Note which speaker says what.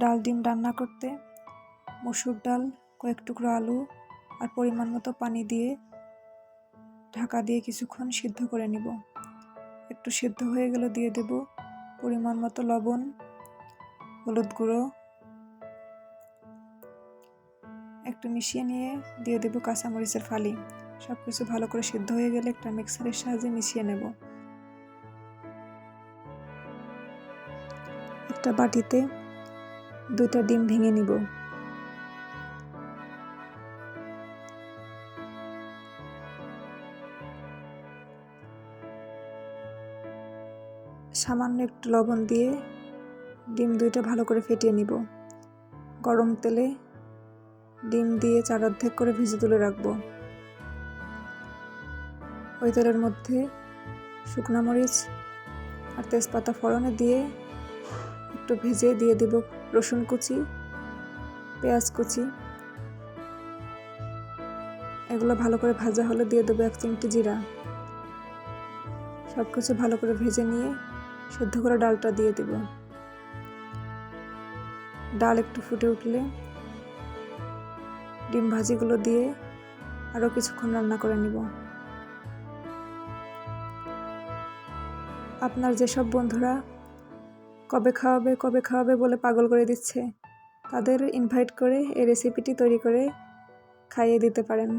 Speaker 1: ডাল ডিম রান্না করতে, মসুর ডাল, কয়েক টুকরো আলু আর পরিমাণ মতো পানি দিয়ে ঢাকা দিয়ে কিছুক্ষণ সিদ্ধ করে নিব। একটু সিদ্ধ হয়ে গেলে দিয়ে দেব পরিমাণ মতো লবণ, হলুদ গুঁড়ো। একটু মিশিয়ে নিয়ে দিয়ে দেব কাঁচামরিচের ফালি। সব কিছু ভালো করে সিদ্ধ হয়ে গেলে একটা মিক্সারের সাহায্যে মিশিয়ে নেব। একটা বাটিতে দুইটা ডিম ভেঙে নিব। সামান্য একটু লবণ দিয়ে ডিম দুইটা ভালো করে ফেটিয়ে নিব। গরম তেলে ডিম দিয়ে চার অর্ধেক করে ভেজে তুলে রাখব। ওই তেলের মধ্যে শুকনো মরিচ আর তেজপাতা ফোড়নে দিয়ে একটু ভেজে দিয়ে দেব রসুন কুচি, পেঁয়াজ কুচি। এগুলো ভালো করে ভাজা হলে দিয়ে দেবো এক চিমটি জিরা। সব কিছু ভালো করে ভেজে নিয়ে সেদ্ধ করে ডালটা দিয়ে দেব। ডাল একটু ফুটে উঠলে ডিম ভাজিগুলো দিয়ে আরও কিছুক্ষণ রান্না করে নিব। আপনার যেসব বন্ধুরা কবে খাওয়াবে কবে খাওয়াবে বলে পাগল করে দিচ্ছে। তাদের ইনভাইট করে এই রেসিপিটি তৈরি করে খাইয়ে দিতে পারেন।